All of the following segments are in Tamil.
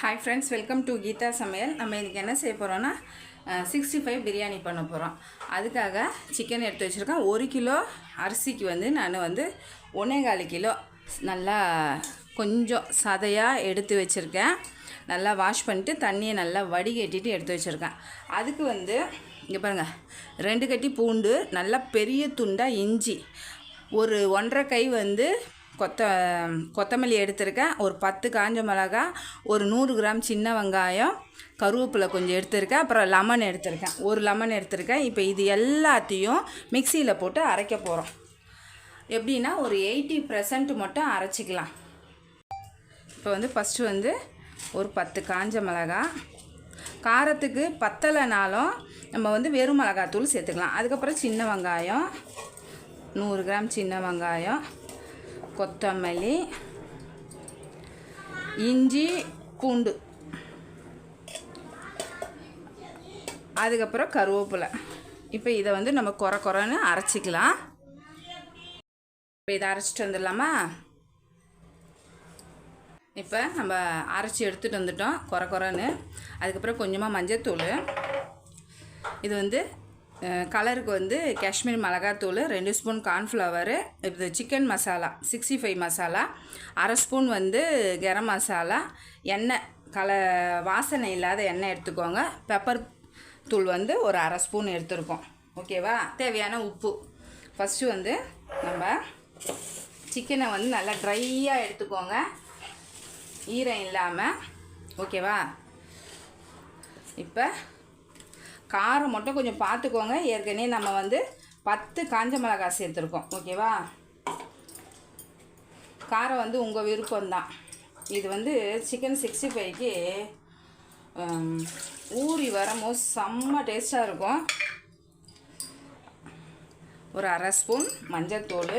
Hi friends welcome to Geetha சமையல் நம்ம இன்றைக்கி என்ன செய்ய போகிறோன்னா சிக்ஸ்டி ஃபைவ் பிரியாணி பண்ண போகிறோம் அதுக்காக சிக்கன் எடுத்து வச்சுருக்கேன். ஒரு கிலோ அரிசிக்கு வந்து நான் வந்து ஒன்னேகால் கிலோ நல்லா கொஞ்சம் சதையாக எடுத்து வச்சுருக்கேன். நல்லா வாஷ் பண்ணிட்டு தண்ணியை நல்லா வடிகட்டிட்டு எடுத்து வச்சுருக்கேன். அதுக்கு வந்து இங்கே பாருங்கள் ரெண்டு கட்டி பூண்டு நல்லா பெரிய துண்டாக இஞ்சி ஒரு ஒன்றரை கை வந்து கொத்த கொத்தமல்லி எடுத்திருக்கேன். ஒரு பத்து காஞ்ச மிளகா ஒரு நூறு கிராம் சின்ன வெங்காயம் கருவேப்பிலை கொஞ்சம் எடுத்திருக்கேன். அப்புறம் லெமன் எடுத்திருக்கேன். ஒரு லெமன் எடுத்திருக்கேன். இப்போ இது எல்லாத்தையும் மிக்சியில் போட்டு அரைக்க போகிறோம் எப்படின்னா ஒரு எயிட்டி பர்சன்ட் மட்டும் அரைச்சிக்கலாம். இப்போ வந்து ஃபஸ்ட்டு வந்து ஒரு பத்து காஞ்ச மிளகா. காரத்துக்கு பத்தலைனாலும் நம்ம வந்து வெறும் மிளகாத்தூள் சேர்த்துக்கலாம். அதுக்கப்புறம் சின்ன வெங்காயம் நூறு கிராம் சின்ன வெங்காயம் கொத்தமல்லி இஞ்சி பூண்டு. அதுக்கப்புறம் கருவேப்பிலை. இப்போ இதை வந்து நம்ம குறை குறைன்னு அரைச்சிக்கலாம். இப்போ இதை அரைச்சிட்டு வந்துடலாமா? இப்போ நம்ம அரைச்சி எடுத்துகிட்டு வந்துட்டோம் குறை குறைன்னு அதுக்கப்புறம் கொஞ்சமாக மஞ்சத்தூள். இது வந்து கலருக்கு வந்து காஷ்மீர் மிளகாத்தூள் ரெண்டு ஸ்பூன் கார்ன்ஃப்ளவரு இது chicken masala sixty five masala அரை ஸ்பூன் வந்து கரம் மசாலா எண்ணெய் கல வாசனை இல்லாத எண்ணெய் எடுத்துக்கோங்க. பெப்பர் தூள் வந்து ஒரு அரை ஸ்பூன் எடுத்துருக்கோம். ஓகேவா? தேவையான உப்பு. ஃபஸ்ட்டு வந்து நம்ம சிக்கனை வந்து நல்லா ட்ரையாக எடுத்துக்கோங்க. ஈரம் இல்லாமல் ஓகேவா? இப்போ காரம் மட்டும் கொஞ்சம் பார்த்துக்கோங்க. ஏற்கனவே நம்ம வந்து பத்து காஞ்ச மிளகாய் சேர்த்துருக்கோம். ஓகேவா? காரம் வந்து உங்கள் விருப்பம்தான். இது வந்து சிக்கன் சிக்ஸ்டி ஃபைவ்க்கு ஊறி வரும்போது செம்ம டேஸ்ட்டாக இருக்கும். ஒரு அரை ஸ்பூன் மஞ்சத்தூள்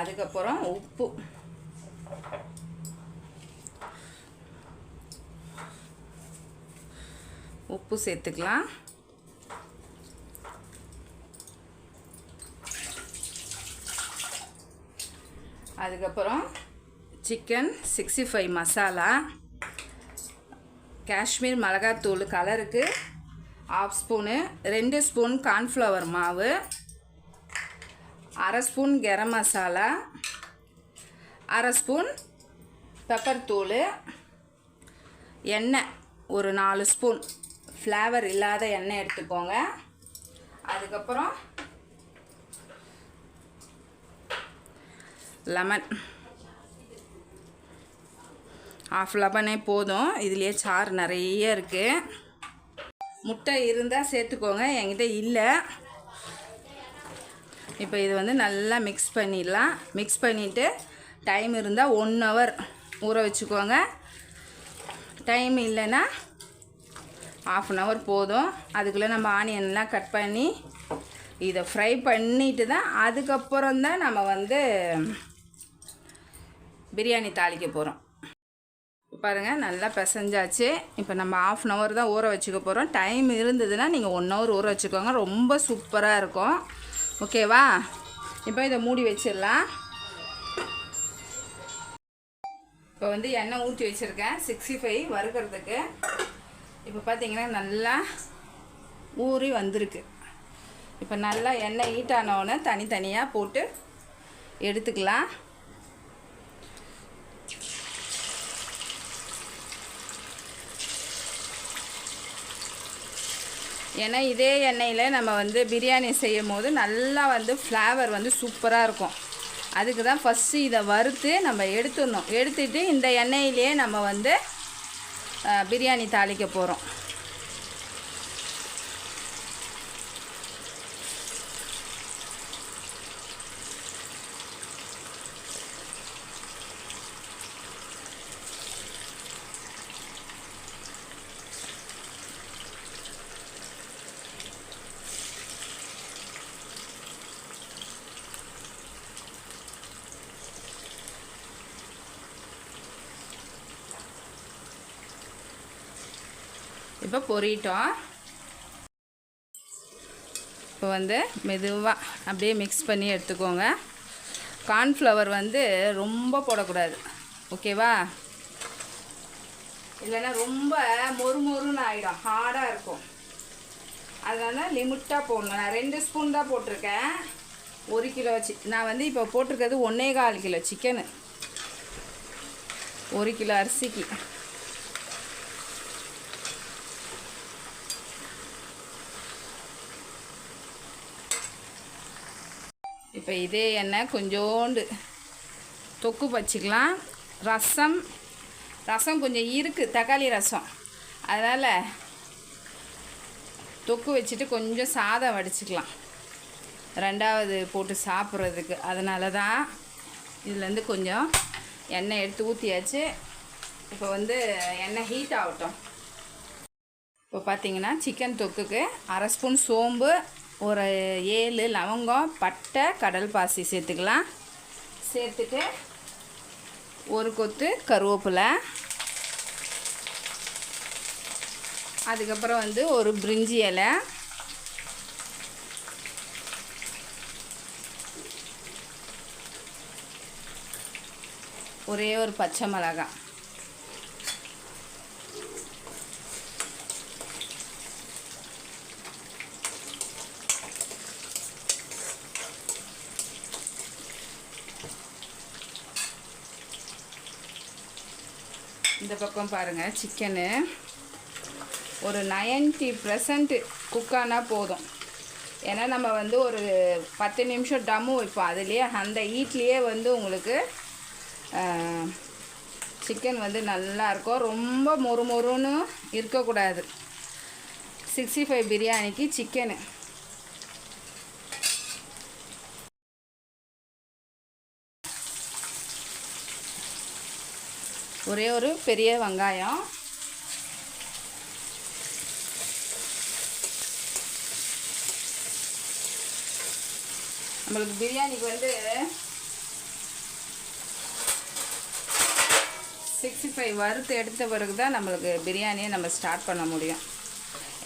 அதுக்கப்புறம் உப்பு. உப்பு சேர்த்துக்கலாம். அதுக்கப்புறம் chicken sixty five masala Kashmir மிளகாத்தூள் கலருக்கு ஆஃப் ஸ்பூனு ரெண்டு ஸ்பூன் கார்ன்ஃப்ளவர் மாவு அரை ஸ்பூன் கரம் மசாலா அரை ஸ்பூன் பெப்பர் தூள் எண்ணெய் ஒரு நாலு ஸ்பூன் ஃப்ளேவர் இல்லாத எண்ணெய் எடுத்துக்கோங்க. அதுக்கப்புறம் லெமன் ஆஃப் லெமனே போதும். இதுலேயே சாறு நிறைய இருக்குது முட்டை இருந்தால் சேர்த்துக்கோங்க. என்கிட்ட இல்லை. இப்போ இது வந்து நல்லா மிக்ஸ் பண்ணிடலாம். மிக்ஸ் பண்ணிவிட்டு டைம் இருந்தால் ஒன் ஹவர் ஊற வச்சுக்கோங்க. டைம் இல்லைன்னா ஆஃப் அன் ஹவர் போதும். அதுக்குள்ளே நம்ம ஆனியன்லாம் கட் பண்ணி இதை ஃப்ரை பண்ணிட்டு தான் அதுக்கப்புறம் தான் நம்ம வந்து பிரியாணி தாளிக்க போகிறோம் பாருங்கள் நல்லா பிசைஞ்சாச்சு. இப்போ நம்ம ஆஃப் அன் ஹவர் தான் ஊற வச்சுக்க போகிறோம் டைம் இருந்ததுன்னா நீங்கள் ஒன் ஹவர் ஊற வச்சுக்கோங்க. ரொம்ப சூப்பராக இருக்கும். ஓகேவா இப்போ இதை மூடி வச்சிடலாம். இப்போ வந்து எண்ணெய் ஊற்றி வச்சுருக்கேன். சிக்ஸ்டி ஃபைவ் வறுக்கிறதுக்கு. இப்போ பார்த்தீங்கன்னா நல்லா ஊறி வந்திருக்கு. இப்போ நல்லா எண்ணெய் ஹீட் ஆனவுடனே தனித்தனியாக போட்டு எடுத்துக்கலாம். ஏன்னா இதே எண்ணெயில் நம்ம வந்து பிரியாணி செய்யும் போது நல்லா வந்து ஃப்ளேவர் வந்து சூப்பராக இருக்கும். அதுக்கு தான் ஃபஸ்ட்டு இதை வறுத்து நம்ம எடுத்துடணும். எடுத்துகிட்டு இந்த எண்ணெயிலேயே நம்ம வந்து பிரியாணி தாளிக்க போகிறோம் இப்போ பொறிட்டோம் இப்போ வந்து மெதுவாக அப்படியே மிக்ஸ் பண்ணி எடுத்துக்கோங்க. கார்ன்ஃப்ளவர் வந்து ரொம்ப போடக்கூடாது. ஓகேவா? இல்லைன்னா ரொம்ப மொறு மொறுன்னு ஆகிடும் ஹார்டாக இருக்கும். அதனால லிமிட்டாக போடணும். நான் ரெண்டு ஸ்பூன் தான் போட்டிருக்கேன். ஒரு கிலோ சி நான் வந்து இப்போ போட்டிருக்கிறது ஒன்றே கால் கிலோ சிக்கனு ஒரு கிலோ அரிசிக்கு. இப்போ இதே எண்ணெய் கொஞ்சோண்டு தொக்கு வச்சுக்கலாம். ரசம் ரசம் கொஞ்சம் இருக்குது தக்காளி ரசம். அதனால் தொக்கு வச்சுட்டு கொஞ்சம் சாதம் வடிச்சுக்கலாம். ரெண்டாவது போட்டு சாப்பிட்றதுக்கு. அதனால தான் இதுலேருந்து கொஞ்சம் எண்ணெய் எடுத்து ஊற்றியாச்சு இப்போ வந்து எண்ணெய் ஹீட் ஆகட்டும். இப்போ பார்த்தீங்கன்னா சிக்கன் தொக்குக்கு அரை ஸ்பூன் சோம்பு ஒரு ஏழு லவங்கம் பட்டை கடல் பாசி சேர்த்துக்கலாம். சேர்த்துட்டு ஒரு கொத்து கருவேப்பிலை. அதுக்கப்புறம் வந்து ஒரு பிரிஞ்சி இலை. ஒரே ஒரு பச்சை மிளகாய். இந்த பக்கம் பாருங்கள் சிக்கனு ஒரு நைன்ட்டி பர்சன்ட் குக்கானால் போதும். ஏன்னா நம்ம வந்து ஒரு பத்து நிமிஷம் டம்மு வைப்போம். அதுலேயே அந்த ஹீட்லேயே வந்து உங்களுக்கு சிக்கன் வந்து நல்லாயிருக்கும் ரொம்ப மொறு மொறுன்னு இருக்கக்கூடாது. சிக்ஸ்டி ஃபைவ் பிரியாணிக்கு சிக்கனு ஒரே ஒரு பெரிய வெங்காயம். நம்மளுக்கு பிரியாணிக்கு வந்து சிக்ஸ்டி ஃபைவ் வறுத்து எடுத்த பிறகு தான் நம்மளுக்கு பிரியாணியை நம்ம ஸ்டார்ட் பண்ண முடியும்.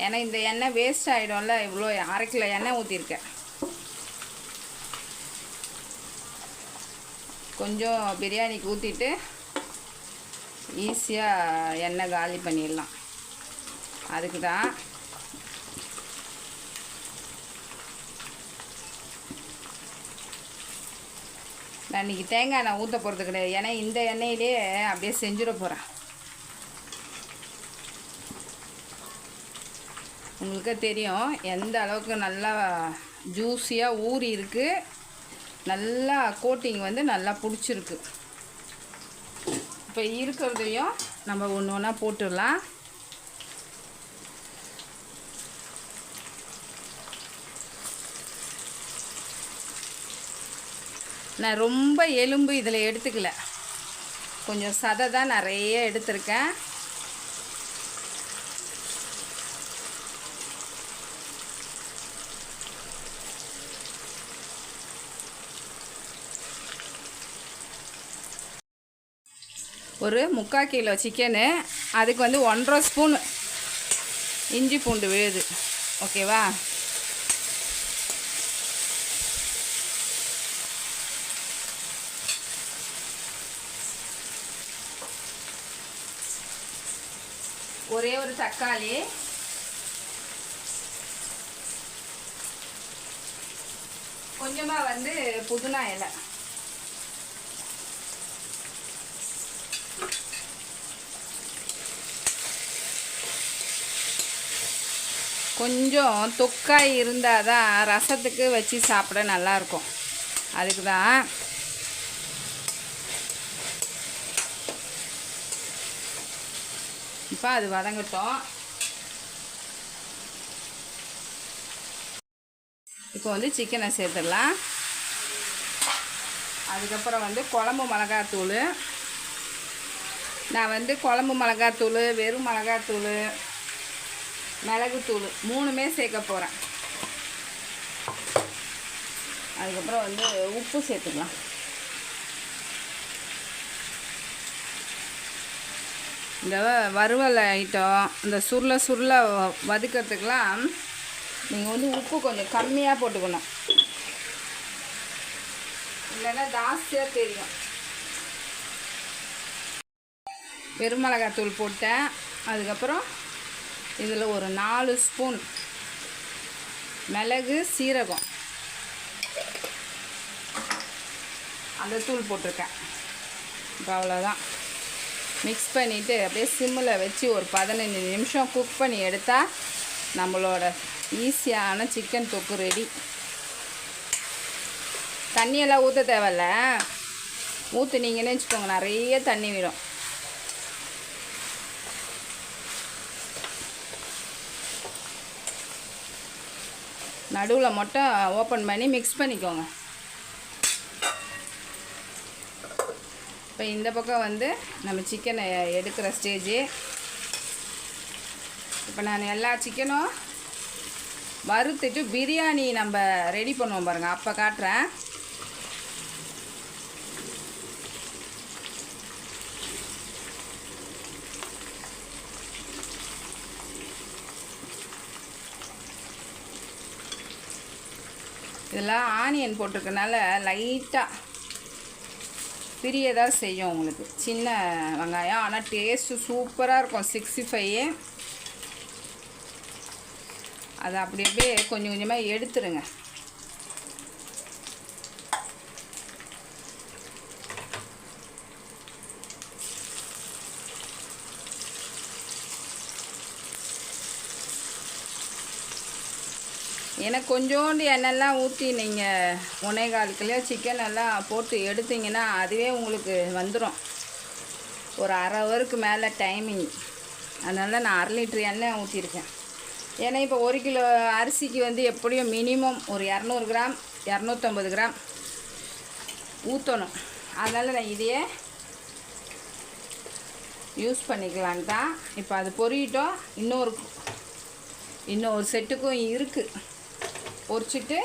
ஏன்னா இந்த எண்ணெய் வேஸ்ட் ஆகிடும்ல இவ்வளோ அரை கிலோ எண்ணெய் ஊற்றிருக்கேன் கொஞ்சம் பிரியாணிக்கு ஊற்றிட்டு ஈஸியாக எண்ணெய் காலி பண்ணிடலாம். அதுக்கு தான் நான் இன்றைக்கி தேங்காய் எண்ணெய் ஊற்ற போகிறது கிடையாது. ஏன்னா இந்த எண்ணெயிலே அப்படியே செஞ்சிட போகிறேன் உங்களுக்கே தெரியும் எந்த அளவுக்கு நல்லா ஜூஸியாக ஊறி இருக்குது நல்லா கோட்டிங் வந்து நல்லா பிடிச்சிருக்கு. இப்போ இருக்கிறதையும் நம்ம ஒன்று ஒன்றா போட்டுடலாம். நான் ரொம்ப எலும்பு இதில் எடுத்துக்கல. கொஞ்சம் சதை தான் நிறைய எடுத்திருக்கேன். ஒரு முக்கால் கிலோ சிக்கனு அதுக்கு வந்து ஒன்றரை ஸ்பூன் இஞ்சி பூண்டு விழுது. ஓகேவா? ஒரே ஒரு தக்காளி. கொஞ்சமாக வந்து புதினா இலை. கொஞ்சம் தொக்காய் இருந்தால் தான் ரசத்துக்கு வச்சு சாப்பிட நல்லாயிருக்கும். அதுக்கு தான் இப்போ அது வதங்கட்டும். இப்போ வந்து சிக்கனை சேர்த்துடலாம். அதுக்கப்புறம் வந்து குழம்பு மிளகாத்தூள். நான் வந்து குழம்பு மிளகாத்தூள் வெறும் மிளகாத்தூள் மிளகுத்தூள் மூணுமே சேர்க்க போகிறேன் அதுக்கப்புறம் வந்து உப்பு சேர்த்துக்கலாம். இந்த வறுவல் ஐட்டம் இந்த சுருளை சுருளை வதக்கிறதுக்கெலாம் நீங்கள் வந்து உப்பு கொஞ்சம் கம்மியாக போட்டுக்கணும். இல்லைன்னா ஜாஸ்தியாக தெரியும். பெருமிளகாத்தூள் போட்டேன். அதுக்கப்புறம் இதில் ஒரு நாலு ஸ்பூன் மிளகு சீரகம். அந்த தூள் போட்டிருக்கேன். இப்போ அவ்வளோதான். மிக்ஸ் பண்ணிவிட்டு அப்படியே சிம்மில் வச்சு ஒரு பதினஞ்சு நிமிஷம் குக் பண்ணி எடுத்தால் நம்மளோட ஈஸியான சிக்கன் தொக்கு ரெடி தண்ணியெல்லாம் ஊற்ற தேவையில்ல. ஊற்றுனீங்கன்னு வச்சுக்கோங்க நிறைய தண்ணி விடும். நடுவில் மட்டும் ஓப்பன் பண்ணி மிக்ஸ் பண்ணிக்கோங்க. இப்போ இந்த பக்கம் வந்து நம்ம சிக்கனை எடுக்கிற ஸ்டேஜு இப்போ நான் எல்லா சிக்கனும் வறுத்துட்டு பிரியாணி நம்ம ரெடி பண்ணுவோம் பாருங்கள் அப்போ காட்டுறேன். இதெல்லாம் ஆனியன் போட்டிருக்கனால லைட்டாக பிரியதாக செய்யும் உங்களுக்கு. சின்ன வெங்காயம் ஆனால் டேஸ்ட்டு சூப்பராக இருக்கும். சிக்ஸ்டி ஃபைவ் அதை அப்படி அப்படியே கொஞ்சம் கொஞ்சமாக எடுத்துருங்க. ஏன்னா கொஞ்சோண்டு எண்ணெய்லாம் ஊற்றி நீங்கள் ஒன்றே கால் கிலோ சிக்கன் எல்லாம் போட்டு எடுத்தீங்கன்னா அதுவே உங்களுக்கு வந்துடும் ஒரு அரை ஹவருக்கு மேலே டைமிங் அதனால் நான் அரை லிட்ரு எண்ணெய் ஊற்றிருக்கேன் ஏன்னா இப்போ ஒரு கிலோ அரிசிக்கு வந்து எப்படியும் மினிமம் ஒரு இரநூறு கிராம் இரநூத்தம்பது கிராம் ஊற்றணும் அதனால் நான் இதையே யூஸ் பண்ணிக்கலான் தான். இப்போ அது பொரியட்டும். இன்னொரு இன்னொரு செட்டுக்கும் இருக்குது பொரிச்சிட்டு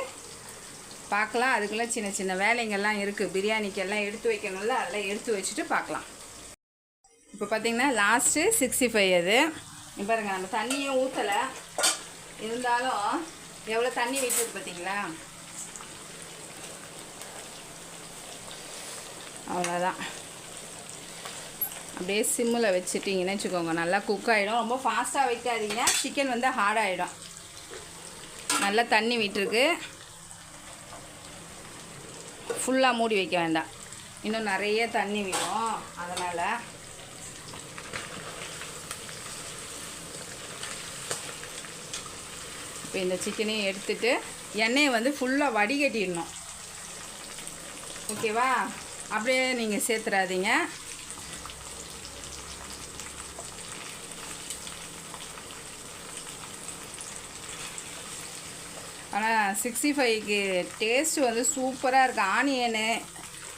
பார்க்கலாம். அதுக்குள்ளே சின்ன சின்ன வேலைங்கள்லாம் இருக்குது பிரியாணிக்கெல்லாம் எடுத்து வைக்கணும்ல அதெல்லாம் எடுத்து வச்சுட்டு பார்க்கலாம். இப்போ பார்த்திங்கன்னா லாஸ்ட்டு சிக்ஸ்டி ஃபைவ் அது. பாருங்கள் பாருங்க நம்ம தண்ணியும் ஊற்றலை இருந்தாலும் எவ்வளோ தண்ணி விட்டுருக்கு பார்த்தீங்களா அவ்வளோதான் அப்படியே சிம்மில் வச்சுட்டிங்கன்னு வச்சுக்கோங்க. நல்லா குக் ஆகிடும் ரொம்ப ஃபாஸ்ட்டாக வைக்காதீங்க. சிக்கன் வந்து ஹார்டாகிடும் நல்லா தண்ணி விட்டுருக்கு. ஃபுல்லாக மூடி வைக்க வேண்டாம். இன்னும் நிறைய தண்ணி விடும் அதனால். இப்போ இந்த சிக்கனையும் எடுத்துட்டு எண்ணெயை வந்து ஃபுல்லாக வடிகட்டிடணும். ஓகேவா அப்படியே நீங்கள் சேர்த்துறாதீங்க. ஆனால் சிக்ஸ்டி ஃபைவ்க்கு டேஸ்ட்டு வந்து சூப்பராக இருக்குது ஆனியனு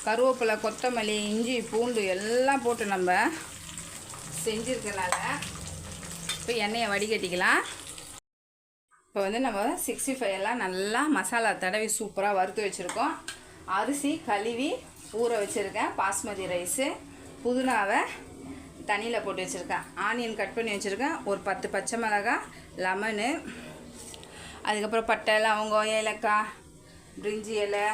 கருவேப்பிலை கொத்தமல்லி இஞ்சி பூண்டு எல்லாம் போட்டு நம்ம செஞ்சுருக்கனால இப்போ எண்ணெயை வடிகட்டிக்கலாம். இப்போ வந்து நம்ம சிக்ஸ்டி ஃபைவ் எல்லாம் நல்லா மசாலா தடவி சூப்பராக வறுத்து வச்சுருக்கோம். அரிசி கழுவி ஊற வச்சுருக்கேன். பாஸ்மதி ரைஸு புதினாவை தண்ணியில் போட்டு வச்சுருக்கேன். ஆனியன் கட் பண்ணி வச்சுருக்கேன். ஒரு பத்து பச்சை மிளகாய் லெமனு அதுக்கப்புறம் பட்டை லவங்கம் ஏலக்காய் பிரிஞ்சி இலை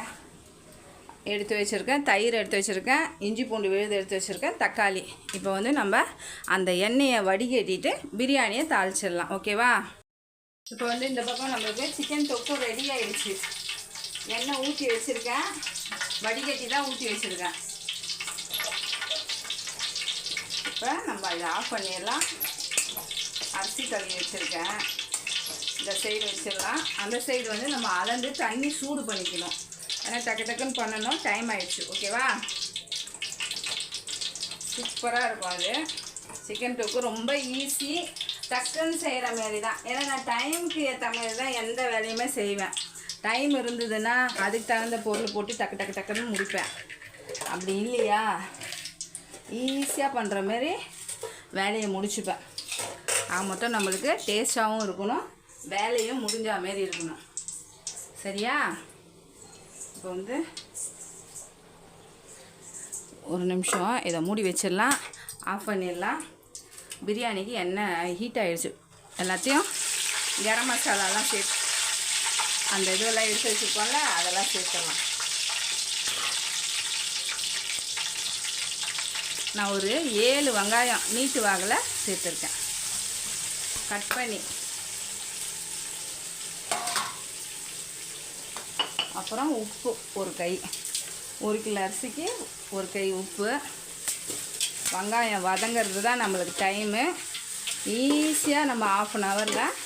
எடுத்து வச்சுருக்கேன். தயிர் எடுத்து வச்சுருக்கேன். இஞ்சி பூண்டு விழுது எடுத்து வச்சுருக்கேன். தக்காளி. இப்போ வந்து நம்ம அந்த எண்ணெயை வடிகட்டிட்டு பிரியாணியை தாளிச்சிடலாம். ஓகேவா? இப்போ வந்து இந்த பக்கம் நம்மளுக்கு சிக்கன் தொக்கு ரெடி ஆகிடுச்சு எண்ணெய் ஊற்றி வச்சுருக்கேன். வடிகட்டி தான் ஊற்றி வச்சுருக்கேன். இப்போ நம்ம இதை ஆஃப் பண்ணிடலாம். அரிசி கழுவி வச்சுருக்கேன். இந்த சைடு வச்சிடலாம். அந்த சைடு வந்து நம்ம அளந்து தண்ணி சூடு பண்ணிக்கணும். ஏன்னா டக்கு டக்குன்னு பண்ணணும் டைம் ஆயிடுச்சு. ஓகேவா சூப்பராக இருக்கும் அது. சிக்கன் தொக்கு ரொம்ப ஈஸி டக்குன்னு செய்கிற மாரி தான் ஏன்னா நான் டைமுக்கு ஏற்ற மாதிரி தான் எந்த வேலையுமே செய்வேன். டைம் இருந்ததுன்னா அதுக்கு தகுந்த பொருள் போட்டு டக்கு டக்கு டக்குன்னு முடிப்பேன். அப்படி இல்லையா? ஈஸியாக பண்ணுற மாதிரி வேலையை முடிச்சுப்பேன். ஆக மொத்தம் நம்மளுக்கு டேஸ்ட்டாகவும் இருக்கணும். வேலையும் முடிஞ்ச மாரி இருக்கணும். சரியா? இப்போ வந்து ஒரு நிமிஷம். இதை மூடி வச்சிடலாம். ஆஃப் பண்ணிடலாம். பிரியாணிக்கு எண்ணெய் ஹீட் ஆகிடுச்சு எல்லாத்தையும் கரம் மசாலாலாம் சேர்த்து அந்த இதெல்லாம் எடுத்து வச்சுருக்கோம்ல அதெல்லாம் சேர்த்துடலாம். நான் ஒரு ஏழு வெங்காயம் நீட்டு வாகில் சேர்த்துருக்கேன். கட் பண்ணி அப்புறம் உப்பு ஒரு கை. ஒரு கிலோ அரிசிக்கு ஒரு கை உப்பு. வெங்காயம் வதங்கிறது தான் நம்மளுக்கு டைமு ஈஸியாக நம்ம ஆஃப் அன் ஹவரில்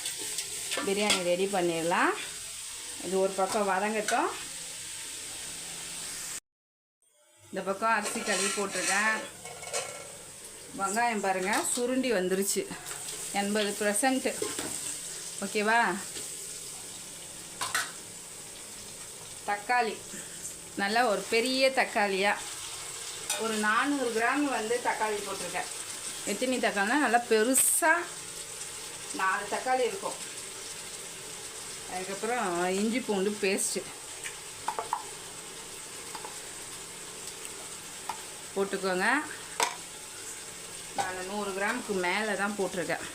பிரியாணி ரெடி பண்ணிடலாம். இது ஒரு பக்கம் வதங்கட்டும். இந்த பக்கம் அரிசி கழுவி போட்டிருக்கேன். வெங்காயம் பாருங்கள் சுருண்டி வந்துருச்சு. எண்பது பர்சன்ட்டு ஓகேவா தக்காளி. நல்லா ஒரு பெரிய தக்காளியாக ஒரு நானூறு கிராம் வந்து தக்காளி போட்டிருக்கேன். எத்தினி தக்காளினா நல்லா பெருசாக நாலு தக்காளி இருக்கும். அதுக்கப்புறம் இஞ்சி பூண்டு பேஸ்ட்டு போட்டுக்கோங்க. நான் நூறு கிராமுக்கு மேலே தான் போட்டிருக்கேன்.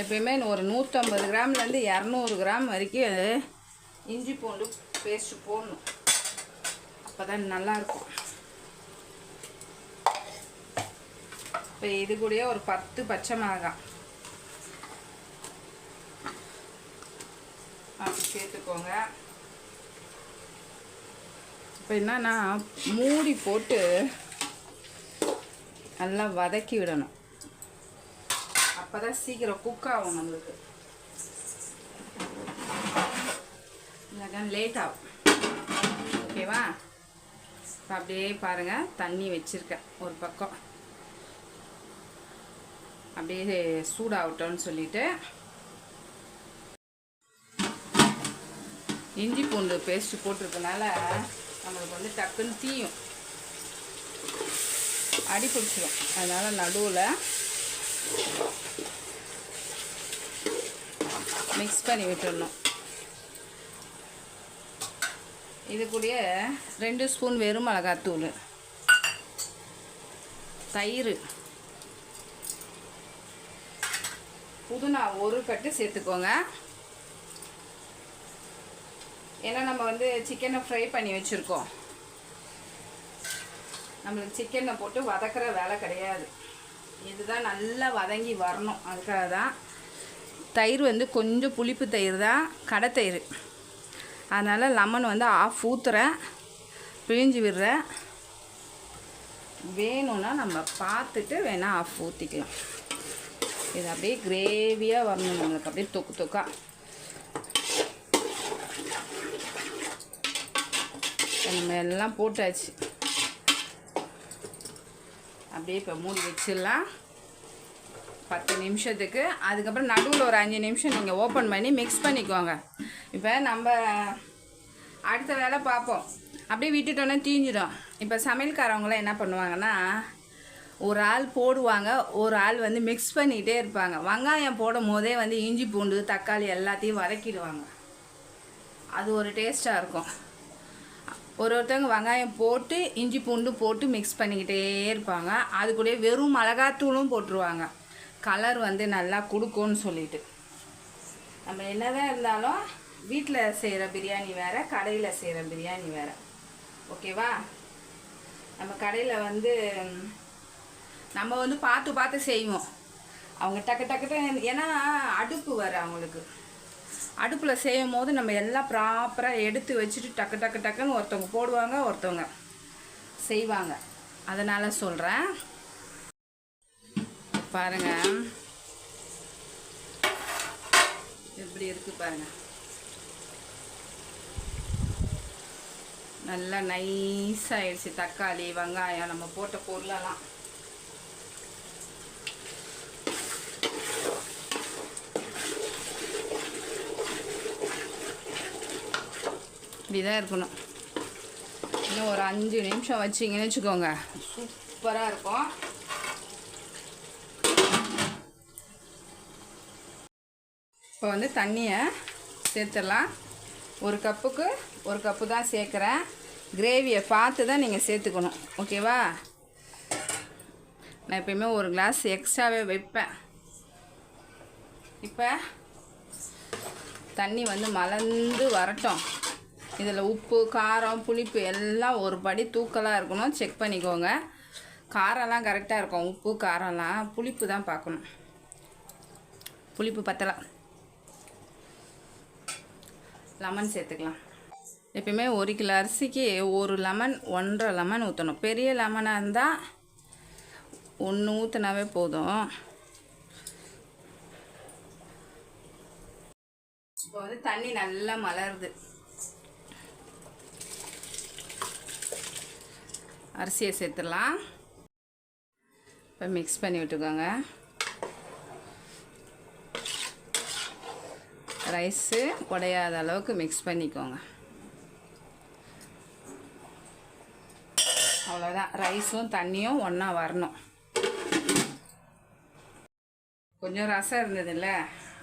எப்பயுமே ஒரு நூற்றம்பது கிராம்லேருந்து இரநூறு கிராம் வரைக்கும் இஞ்சி பூண்டு பேஸ்ட்டு போடணும். அப்போ தான் நல்லாயிருக்கும். இப்போ இது கூடயே ஒரு பத்து பச்சை மிளகாய் அப்படி சேர்த்துக்கோங்க. இப்போ என்னன்னா மூடி போட்டு நல்லா வதக்கி விடணும். அப்போ தான் சீக்கிரம் குக் ஆகும் நம்மளுக்கு. லேட் ஆகும். ஓகேவா இப்போ அப்படியே பாருங்கள் தண்ணி வச்சுருக்கேன் ஒரு பக்கம். அப்படியே சூடாகட்டோன்னு சொல்லிட்டு. இஞ்சி பூண்டு பேஸ்ட்டு போட்டிருக்கனால நம்மளுக்கு வந்து டக்குன்னு தீயும். அடி பிடிச்சிடும் அதனால் நடுவில் மிக்ஸ் பண்ணி விட்டுடணும் இது கூடிய ரெண்டு ஸ்பூன் வெறும் மிளகாத்தூள் தயிர் புதினா ஒரு கட்டு சேர்த்துக்கோங்க. ஏன்னா நம்ம வந்து சிக்கனை ஃப்ரை பண்ணி வச்சுருக்கோம். நம்மளுக்கு சிக்கனை போட்டு வதக்கிற வேலை கிடையாது. இதுதான் நல்லா வதங்கி வரணும். அதுக்காக தான் தயிர் வந்து கொஞ்சம் புளிப்பு தயிர் தான் கடை தயிர். அதனால் லெமன் வந்து ஆஃப் ஊற்றுறேன் பிழிஞ்சு விடுறேன். வேணும்னா நம்ம பார்த்துட்டு வேணால் ஆஃப் ஊற்றிக்கலாம் இது அப்படியே கிரேவியாக வரணும் நம்மளுக்கு அப்படியே தொக்கு தொக்கா. நம்ம எல்லாம் போட்டாச்சு. அப்படியே இப்போ மூடி வச்சிடலாம். பத்து நிமிஷத்துக்கு. அதுக்கப்புறம் நடுவில் ஒரு அஞ்சு நிமிஷம் நீங்கள் ஓப்பன் பண்ணி மிக்ஸ் பண்ணிக்கோங்க. இப்போ நம்ம அடுத்த வேலை பார்ப்போம். அப்படியே விட்டுட்டோன்னே தீஞ்சிடும். இப்போ சமையல்காரவங்களாம் என்ன பண்ணுவாங்கன்னா ஒரு ஆள் போடுவாங்க ஒரு ஆள் வந்து மிக்ஸ் பண்ணிகிட்டே இருப்பாங்க. வெங்காயம் போடும் போதே வந்து இஞ்சி பூண்டு தக்காளி எல்லாத்தையும் வதக்கிடுவாங்க. அது ஒரு டேஸ்ட்டாக இருக்கும். ஒரு ஒருத்தவங்க வெங்காயம் போட்டு இஞ்சி பூண்டு போட்டு மிக்ஸ் பண்ணிக்கிட்டே இருப்பாங்க. அது கூட வெறும் மிளகாத்தூளும் போட்டுருவாங்க. கலர் வந்து நல்லா கொடுக்கும்னு சொல்லிட்டு. நம்ம என்னதான் இருந்தாலும் வீட்டில் செய்கிற பிரியாணி வேறு கடையில் செய்கிற பிரியாணி வேறு. ஓகேவா? நம்ம கடையில் வந்து நம்ம வந்து பார்த்து பார்த்து செய்வோம். அவங்க டக்கு டக்கு ஏன்னா அடுப்பு வர அவங்களுக்கு. அடுப்பில் செய்யும் போது நம்ம எல்லாம் ப்ராப்பராக எடுத்து வச்சுட்டு டக்கு டக்கு டக்குன்னு ஒருத்தவங்க போடுவாங்க ஒருத்தவங்க செய்வாங்க. அதனால் சொல்கிறேன் பாருங்கள் எப்படி இருக்கு பாருங்கள் நல்லா நைஸாகிடுச்சு தக்காளி வெங்காயம் நம்ம போட்ட பொருளெல்லாம். இப்படிதான் இருக்கணும். இன்னும் ஒரு அஞ்சு நிமிஷம் வச்சிங்கன்னு வச்சுக்கோங்க. சூப்பராக இருக்கும். இப்போ வந்து தண்ணியை சேர்த்துடலாம். ஒரு கப்புக்கு ஒரு கப்பு தான் சேர்க்குறேன். கிரேவியை பார்த்து தான் நீங்கள் சேர்த்துக்கணும். ஓகேவா? நான் எப்பயுமே ஒரு கிளாஸ் எக்ஸ்ட்ராவே வைப்பேன். இப்போ தண்ணி வந்து மலர்ந்து வரட்டும். இதில் உப்பு காரம் புளிப்பு எல்லாம் ஒரு படி தூக்கலாக இருக்கணும். செக் பண்ணிக்கோங்க. காரம்லாம் கரெக்டாக இருக்கும். உப்பு காரம்லாம். புளிப்பு தான் பார்க்கணும். புளிப்பு பத்தலை. லெமன் சேர்த்துக்கலாம். எப்பயுமே ஒரு கிலோ அரிசிக்கு ஒரு லெமன் ஒன்றரை லெமன் ஊற்றணும் பெரிய லெமனாக இருந்தால் ஒன்று ஊற்றினாவே போதும். இப்போ வந்து தண்ணி நல்லா மலருது. அரிசியை சேர்த்துடலாம். இப்போ மிக்ஸ் பண்ணி விட்டுக்கோங்க. ரைஸு உடையாத அளவுக்கு மிக்ஸ் பண்ணிக்கோங்க. அவ்வளோதான் ரைஸும் தண்ணியும் ஒன்றா வரணும். கொஞ்சம் ரசம் இருந்ததில்ல.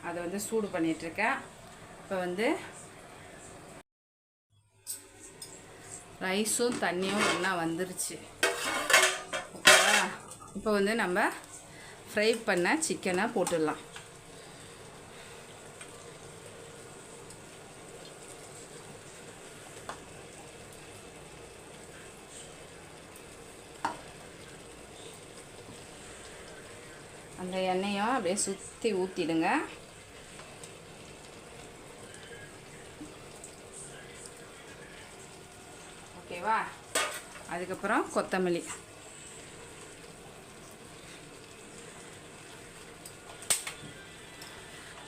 அதை வந்து சூடு பண்ணிகிட்ருக்கேன் இப்போ வந்து ரைஸும் தண்ணியும் ஒன்றா வந்துருச்சு. ஓகேவா? இப்போ வந்து நம்ம ஃப்ரை பண்ண சிக்கனை போட்டுடலாம். அந்த எண்ணெயும் அப்படியே சுற்றி ஊற்றிடுங்க ஓகேவா? அதுக்கப்புறம் கொத்தமல்லி.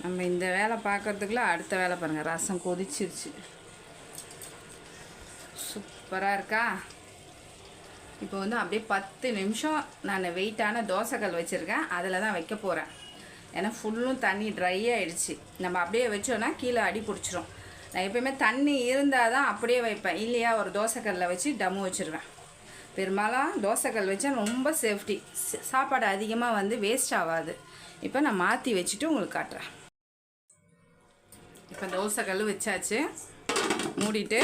நம்ம இந்த வேலை பார்க்கறதுக்குள்ள அடுத்த வேலை பாருங்கள் ரசம் கொதிச்சிருச்சு. சூப்பராக இருக்கா? இப்போ வந்து அப்படியே பத்து நிமிஷம் நான் வெயிட்டான தோசைக்கல் வச்சுருக்கேன். அதில் தான் வைக்க போகிறேன் ஏன்னா ஃபுல்லும் தண்ணி ட்ரை ஆகிடுச்சு நம்ம அப்படியே வச்சோன்னா கீழே அடி பிடிச்சிரும். நான் எப்பயுமே தண்ணி இருந்தால் தான் அப்படியே வைப்பேன். இல்லையா ஒரு தோசைக்கல்லில் வச்சு டம்மு வச்சுருவேன். பெரும்பாலும் தோசைக்கல் வச்சா ரொம்ப சேஃப்டி. சாப்பாடு அதிகமாக வந்து வேஸ்ட் ஆகாது. இப்போ நான் மாற்றி வச்சுட்டு உங்களுக்கு காட்டுறேன். இப்போ தோசைக்கல் வச்சாச்சு. மூடிட்டு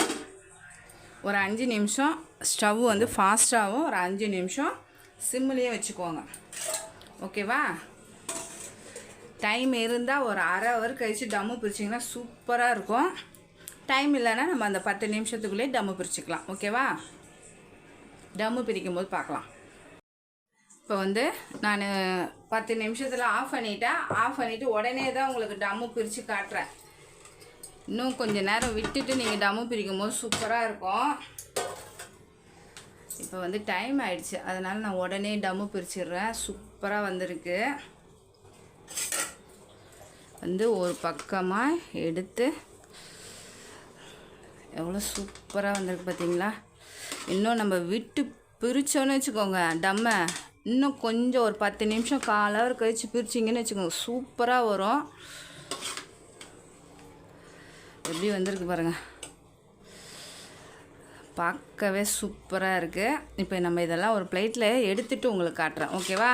ஒரு அஞ்சு நிமிஷம் ஸ்டவ் வந்து ஃபாஸ்ட்டாகவும் ஒரு அஞ்சு நிமிஷம் சிம்லேயே வச்சுக்கோங்க. ஓகேவா? டைம் இருந்தால் ஒரு அரை ஹவர் கழித்து டம்மு பிரிச்சிங்கன்னா சூப்பராக இருக்கும். டைம் இல்லைன்னா நம்ம அந்த பத்து நிமிஷத்துக்குள்ளேயே டம்மு பிரிச்சுக்கலாம். ஓகேவா டம்மு பிரிக்கும் போது பார்க்கலாம். இப்போ வந்து நான் பத்து நிமிஷத்தில் ஆஃப் பண்ணிட்டேன். ஆஃப் பண்ணிவிட்டு உடனே தான் உங்களுக்கு டம்மு பிரித்து காட்டுறேன். இன்னும் கொஞ்சம் நேரம் விட்டுட்டு நீங்கள் டம்மு பிரிக்கும் போது சூப்பராக இருக்கும். இப்போ வந்து டைம் ஆயிடுச்சு. அதனால் நான் உடனே டம்மு பிரிச்சிடுறேன். சூப்பராக வந்திருக்கு. வந்து ஒரு பக்கமாக எடுத்து எவ்வளோ சூப்பராக வந்திருக்கு பார்த்தீங்களா இன்னும் நம்ம விட்டு பிரித்தோன்னு வச்சுக்கோங்க டம்மை இன்னும் கொஞ்சம் ஒரு பத்து நிமிஷம் கால் ஹவர் கழித்து பிரிச்சிங்கன்னு வச்சுக்கோங்க சூப்பராக வரும். எப்படி வந்திருக்கு பாருங்கள் பார்க்கவே சூப்பராக இருக்குது இப்போ நம்ம இதெல்லாம் ஒரு பிளேட்டில் எடுத்துகிட்டு உங்களுக்கு காட்டுறேன். ஓகேவா